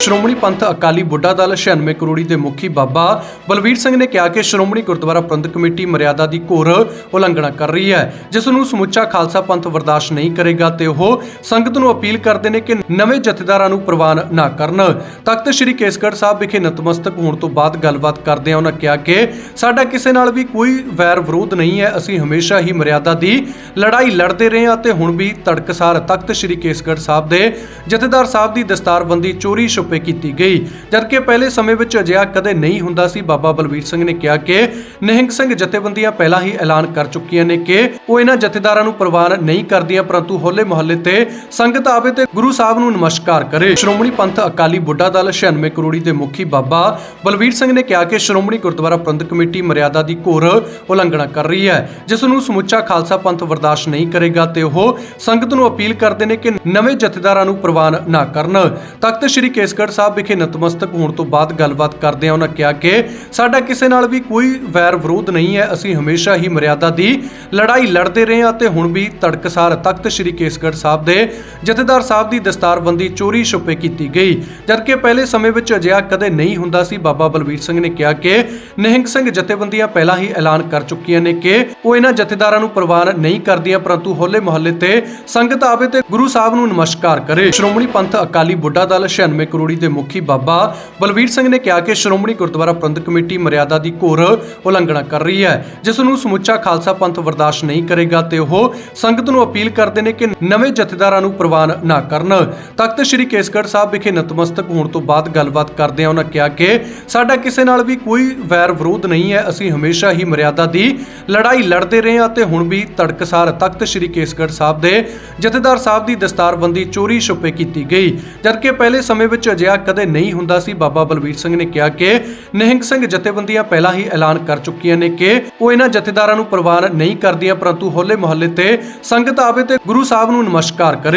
ਸ਼੍ਰੋਮਣੀ ਪੰਥ ਅਕਾਲੀ ਬੁੱਢਾ ਦਲ 96 ਕਰੋੜੀ ਦੇ ਮੁਖੀ ਬਾਬਾ ਬਲਵੀਰ ਸਿੰਘ ਨੇ ਕਿਹਾ ਕਿ ਸ਼੍ਰੋਮਣੀ ਗੁਰਦੁਆਰਾ ਪ੍ਰਬੰਧਕ ਕਮੇਟੀ ਮਰਿਆਦਾ ਦੀ ਘੋਰ ਉਲੰਘਣਾ ਕਰ ਰਹੀ ਹੈ, ਜਿਸ ਨੂੰ ਸਮੁੱਚਾ ਖਾਲਸਾ ਪੰਥ ਬਰਦਾਸ਼ਤ ਨਹੀਂ ਕਰੇਗਾ ਤੇ ਉਹ ਸੰਗਤ ਨੂੰ ਅਪੀਲ ਕਰਦੇ ਨੇ ਕਿ ਨਵੇਂ ਜਥੇਦਾਰਾਂ ਨੂੰ ਪ੍ਰਵਾਨ ਨਾ ਕਰਨ। ਤਖਤ ਸ੍ਰੀ ਕੇਸਗੜ੍ਹ ਸਾਹਿਬ ਵਿਖੇ ਨਤਮਸਤਕ ਹੋਣ ਤੋਂ ਬਾਅਦ ਗੱਲਬਾਤ ਕਰਦਿਆਂ ਉਹਨਾਂ ਕਿਹਾ ਕਿ ਸਾਡਾ ਕਿਸੇ ਨਾਲ ਵੀ ਕੋਈ ਵੈਰ ਵਿਰੋਧ ਨਹੀਂ ਹੈ, ਅਸੀਂ ਹਮੇਸ਼ਾ ਹੀ ਮਰਿਆਦਾ ਦੀ ਲੜਾਈ ਲੜਦੇ ਰਹੇ ਹਾਂ ਤੇ ਹੁਣ ਵੀ ਤੜਕਸਾਰ ਤਖਤ ਸ੍ਰੀ ਕੇਸਗੜ੍ਹ ਸਾਹਿਬ ਦੇ ਜਥੇਦਾਰ ਸਾਹਿਬ ਦੀ ਦਸਤਾਰਬੰਦੀ ਚੋਰੀ ਛੁਪੇ ਕੀਤੀ ਗਈ। ਜਦਕਿ ਪਹਿਲੇ ਸਮੇਂ ਵਿੱਚ ਅਜਿਹਾ ਕਦੇ ਨਹੀਂ ਹੁੰਦਾ ਸੀ, ਬਾਬਾ ਬਲਵੀਰ ਸਿੰਘ ਨੇ ਕਿਹਾ ਕਿ ਨਿਹੰਗ ਸਿੰਘ ਜਥੇਬੰਦੀਆਂ ਪਹਿਲਾਂ ਹੀ ਐਲਾਨ ਕਰ ਚੁੱਕੀਆਂ ਨੇ ਕਿ ਉਹ ਇਹਨਾਂ ਜਥੇਦਾਰਾਂ ਨੂੰ ਪ੍ਰਵਾਨ ਨਹੀਂ ਕਰਦੀਆਂ, ਪਰੰਤੂ ਹੋਲੇ ਮਹੱਲੇ ਤੇ ਸੰਗਤ ਆਵੇ ਤੇ ਗੁਰੂ ਸਾਹਿਬ ਨੂੰ ਨਮਸਕਾਰ ਕਰੇ। ਸ਼੍ਰੋਮਣੀ ਪੰਥ ਅਕਾਲੀ ਬੁੱਢਾ ਦਲ 96 ਕਰੋੜੀ ਦੇ ਮੁਖੀ ਬਾਬਾ ਬਲਵੀਰ ਸਿੰਘ ਨੇ ਕਿਹਾ ਕਿ ਸ਼੍ਰੋਮਣੀ ਗੁਰਦੁਆਰਾ ਪ੍ਰਬੰਧਕ ਕਮੇਟੀ ਮਰਿਆਦਾ ਦੀ ਘੋਰ ਉਲੰਘਣਾ ਕਰ ਰਹੀ ਹੈ, ਜਿਸ ਨੂੰ ਸਮੁੱਚਾ ਖਾਲਸਾ ਪੰਥ ਬਰਦਾਸ਼ਤ ਨਹੀਂ ਕਰੇਗਾ ਤੇ ਉਹ ਸੰਗਤ ਨੂੰ ਅਪੀਲ ਕਰਦੇ ਨੇ ਕਿ ਨਵੇਂ ਜਥੇਦਾਰਾਂ ਨੂੰ ਪ੍ਰਵਾਨ ਨਾ ਕਰਨ। ਤਖਤ ਸ੍ਰੀ ਕੇਸ ਕੇਸਗੜ੍ਹ ਸਾਹਿਬ ਵਿਖੇ ਨਤਮਸਤਕ ਹੋਣ ਤੋਂ ਬਾਅਦ ਗੱਲਬਾਤ ਕਰਦਿਆਂ ਉਹਨਾਂ ਕਿਹਾ ਕਿ ਸਾਡਾ ਕਿਸੇ ਨਾਲ ਵੀ ਕੋਈ ਵੈਰ ਵਿਰੋਧ ਨਹੀਂ ਹੈ, ਅਸੀਂ ਹਮੇਸ਼ਾ ਹੀ ਮਰਿਆਦਾ ਦੀ ਲੜਾਈ ਲੜਦੇ ਰਹੇ ਹਾਂ ਤੇ ਹੁਣ ਵੀ ਤੜਕਸਾਰ ਤਖਤ ਸ੍ਰੀ ਕੇਸਗੜ੍ਹ ਸਾਹਿਬ ਦੇ ਜਥੇਦਾਰ ਸਾਹਿਬ ਦੀ ਦਸਤਾਰਬੰਦੀ ਚੋਰੀ ਛੁਪੇ ਕੀਤੀ ਗਈ। ਜਦਕਿ ਪਹਿਲੇ ਸਮੇਂ ਵਿੱਚ ਅਜਿਹਾ ਕਦੇ ਨਹੀਂ ਹੁੰਦਾ ਸੀ, ਬਾਬਾ ਬਲਵੀਰ ਸਿੰਘ ਨੇ ਕਿਹਾ ਕਿ ਨਿਹੰਗ ਸਿੰਘ ਜਥੇਬੰਦੀਆਂ ਪਹਿਲਾਂ ਹੀ ਐਲਾਨ ਕਰ ਚੁੱਕੀਆਂ ਨੇ ਕਿ ਉਹ ਇਹਨਾਂ ਜਥੇਦਾਰਾਂ ਨੂੰ ਪ੍ਰਵਾਨ ਨਹੀਂ ਕਰਦੀਆਂ, ਪਰੰਤੂ ਹੋਲੇ ਮਹੱਲੇ ਤੇ ਸੰਗਤ ਆਵੇ ਤੇ ਗੁਰੂ ਸਾਹਿਬ ਨੂੰ ਨਮਸਕਾਰ ਕਰੇ। ਸ਼੍ਰੋਮਣੀ ਪੰਥ ਅਕਾਲੀ ਬੁੱਢਾ ਦਲ 96 ਕਰੋੜ ਦੇ ਮੁਖੀ ਬਾਬਾ ਬਲਵੀਰ ਸਿੰਘ ਨੇ ਕਿਹਾ ਕਿ ਸ਼੍ਰੋਮਣੀ ਗੁਰਦੁਆਰਾ ਪ੍ਰਬੰਧਕ ਕਮੇਟੀ ਮਰਿਆਦਾ ਦੀ ਘੋਰ ਉਲੰਘਣਾ ਕਰ ਰਹੀ ਹੈ, ਜਿਸ ਨੂੰ ਸਮੁੱਚਾ ਖਾਲਸਾ ਪੰਥ ਬਰਦਾਸ਼ਤ ਨਹੀਂ ਕਰੇਗਾ ਤੇ ਉਹ ਸੰਗਤ ਨੂੰ ਅਪੀਲ ਕਰਦੇ ਨੇ ਕਿ ਨਵੇਂ ਜਥੇਦਾਰਾਂ ਨੂੰ ਪ੍ਰਵਾਨ ਨਾ ਕਰਨ। ਤਖਤ ਸ੍ਰੀ ਕੇਸਗੜ੍ਹ ਸਾਹਿਬ ਵਿਖੇ ਨਤਮਸਤਕ ਹੋਣ ਤੋਂ ਬਾਅਦ ਗੱਲਬਾਤ ਕਰਦਿਆਂ ਉਹਨਾਂ ਕਿਹਾ ਕਿ ਸਾਡਾ ਕਿਸੇ ਨਾਲ ਵੀ ਕੋਈ ਵੈਰ ਵਿਰੋਧ ਨਹੀਂ ਹੈ, ਅਸੀਂ ਹਮੇਸ਼ਾ ਹੀ ਮਰਿਆਦਾ ਦੀ ਲੜਾਈ ਲੜਦੇ ਰਹੇ ਹਾਂ ਤੇ ਹੁਣ ਵੀ ਤੜਕਸਾਰ ਤਖਤ ਸ੍ਰੀ ਕੇਸਗੜ੍ਹ ਸਾਹਿਬ ਦੇ ਜਥੇਦਾਰ ਸਾਹਿਬ ਦੀ ਦਸਤਾਰਬੰਦੀ ਚੋਰੀ ਛੁਪੇ ਕੀਤੀ ਗਈ, ਜਦਕਿ ਪਹਿਲੇ ਸਮੇਂ ਵਿੱਚ ਅਜਿਹਾ ਕਦੇ ਨਹੀਂ ਹੁੰਦਾ ਸੀ। ਬਾਬਾ ਬਲਵੀਰ ਸਿੰਘ ਨੇ ਕਿਹਾ ਕਿ ਨਿਹੰਗ ਸਿੰਘ ਜਥੇਬੰਦੀਆਂ ਪਹਿਲਾਂ ਹੀ ਐਲਾਨ ਕਰ ਚੁੱਕੀਆਂ ਨੇ ਕਿ ਉਹ ਇਹਨਾਂ ਜਥੇਦਾਰਾਂ ਨੂੰ ਪ੍ਰਵਾਨ ਨਹੀਂ ਕਰਦੀਆਂ, ਪਰੰਤੂ ਹੋਲੇ ਮਹੱਲੇ ਤੇ ਸੰਗਤ ਆਵੇ ਤੇ ਗੁਰੂ ਸਾਹਿਬ ਨੂੰ ਨਮਸਕਾਰ ਕਰੇ।